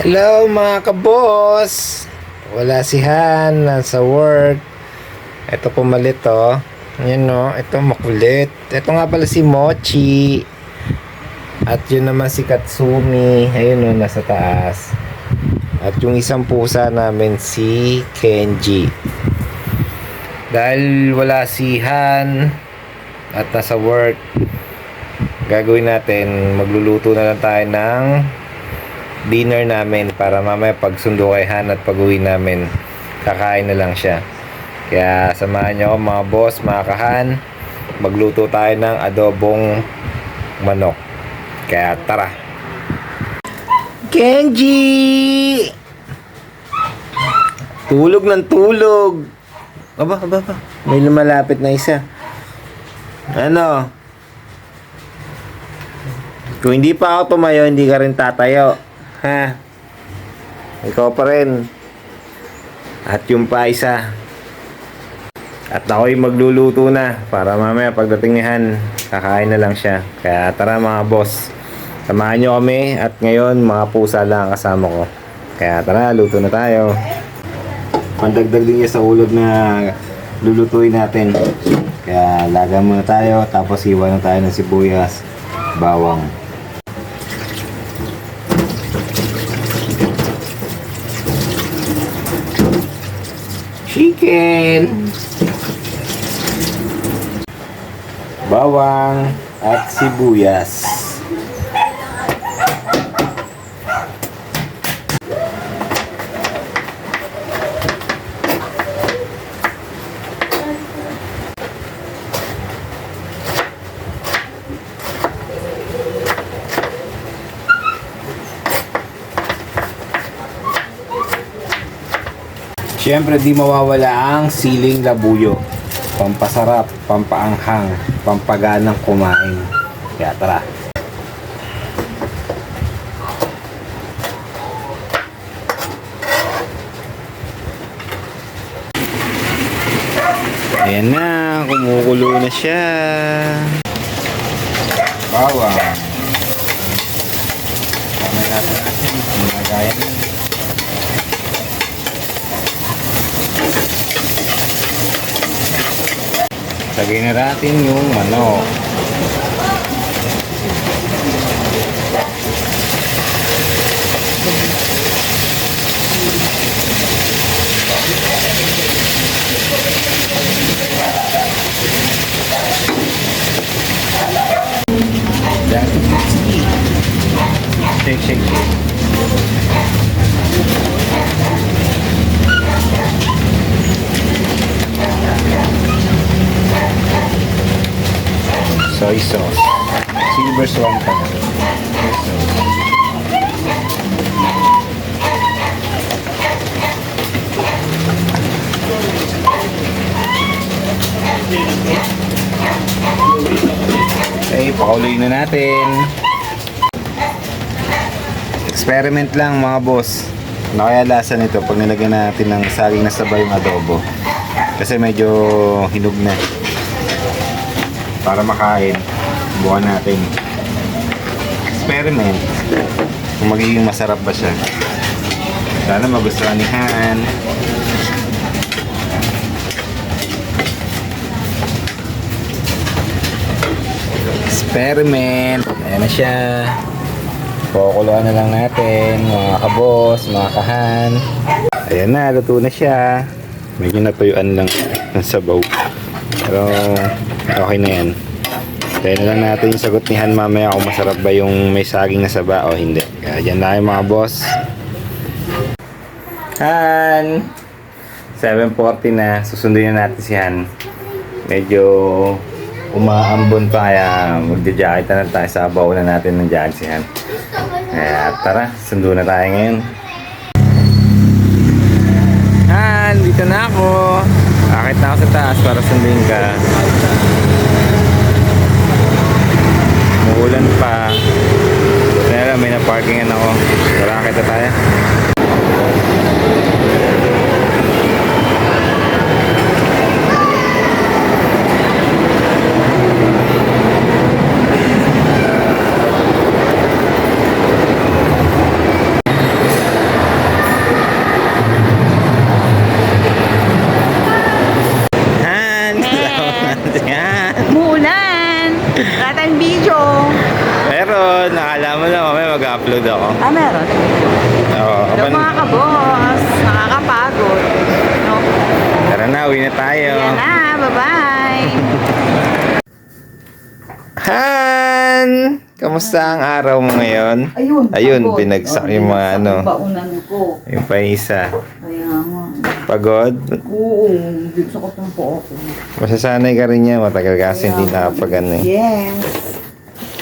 Hello mga kabos! Wala si Han, nasa work. Ito pumalit oh. Yan no, ito makulit. Ito nga pala si Mochi. At yun naman si Katsumi. Ayun no, nasa taas. At yung isang pusa namin si Kenji. Dahil wala si Han at nasa work, gagawin natin, magluluto na lang tayo ng dinner namin para mamaya pag sundo kay Han at pag uwi namin kakain na lang siya. Kaya samahan nyo ako mga boss mga kahan. Magluto tayo ng adobong manok. Kaya tara. Kenji tulog ng tulog. Aba aba aba. May lumalapit na isa. Ano? Kung hindi pa ako tumayo, hindi ka rin tatayo. Ha? Ikaw pa rin. At yung pa. At ako'y magluluto na para mamaya pagdating ni Han, kakain na lang siya. Kaya tara mga boss. Samahan nyo kami at ngayon mga pusa lang ang kasama ko. Kaya tara, luto na tayo. Pandagdag din niya sa ulog na lulutuin natin. Kaya laga muna tayo tapos iwan na tayo ng sibuyas, bawang. Chicken! Bawang at sibuyas. Siyempre di mawawala ang siling labuyo. Pampasarap, pampaanghang, pampaganang kumain. Kaya tara. Ayan na, kumukulo na siya. Bawang. Tama natin kasi, nagaya na. Lagay na natin yung manok. Shake, shake, shake. Soy sauce. Silver swan pa na. Soy sauce. Okay, pakuloy na natin. Experiment lang mga boss. Ano kaya nito pag nilagyan natin ng saging na sabay yung adobo? Kasi medyo hinog na para makain buwan natin. Experiment. Kung magiging masarap ba siya. Sana magustuhan ni Han. Experiment. Ayan na siya. Kukuluan na lang natin mga kabos, mga kahan. Ayan na, luto na siya. Medyo natuyuan lang ng sabaw pero okay na yan Tayo na lang natin yung sagot ni Han mamaya kung masarap ba yung may saging na saba o hindi. Kaya dyan na kayo mga boss. Han! 7.40 na. Susundin na natin si Han. Medyo umaambon pa kaya magja-jacket na lang tayo sa bawa na natin ng jacket si Han. Kaya tara, sundo na tayo ngayon. Han, dito na ako. Akit na ako sa taas para sundin ka. Umuulan pa. Kaya lang, may na-parkingan ako. Tara, kita tayo. mo na, mamaya mag-upload ako. Ah, meron. Oo. Hello kapan- mga kabos. Nakakapagod. No? Tara na, uwi na tayo. Yan na. Bye-bye. Han! Kamusta ang araw mo ngayon? Ayun. Ayun, pagod. binagsak Oh, yung mga ano. ko. Yung pa isa. Kaya nga. Pagod? Oo. Gusto ko po ako. Masasanay ka rin niya. Matagal kasi hindi nakapag ano eh. Yes.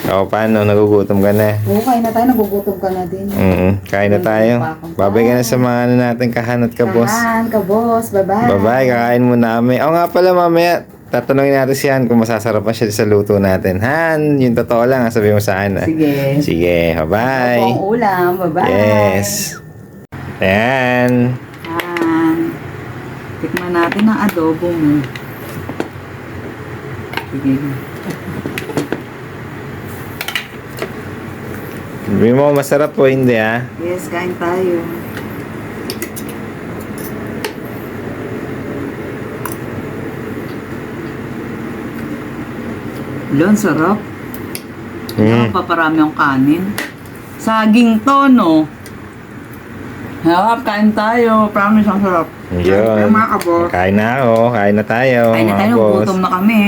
O, paano? Nagugutom ka na. Oo, kain na tayo. Nagugutom ka na din. Mm Kain na tayo. Babay ka na sa mga ano natin, kahanat ka, boss. Kahan ka, boss. Bye-bye. Bye-bye, kakain muna kami. O nga pala, mamaya, tatanungin natin si Han kung masasarapan siya sa luto natin. Han, yung totoo lang, ha, sabi mo sa akin. ha? Sige. Sige, bye-bye. Ang ulam. Bye-bye. Yes. Ayan. Yan. Tikman natin ang adobo mo. Sige. Sabi mo, masarap po, hindi ha? Yes, kain tayo. Lon, sarap. Mm. Paparami ang kanin. Saging to, no? Harap, kain tayo. Promise, ang sarap. Kain tayo, Yun. mga kabos. Kain na ako, kain na tayo. Kain na tayo, boss. gutom na kami.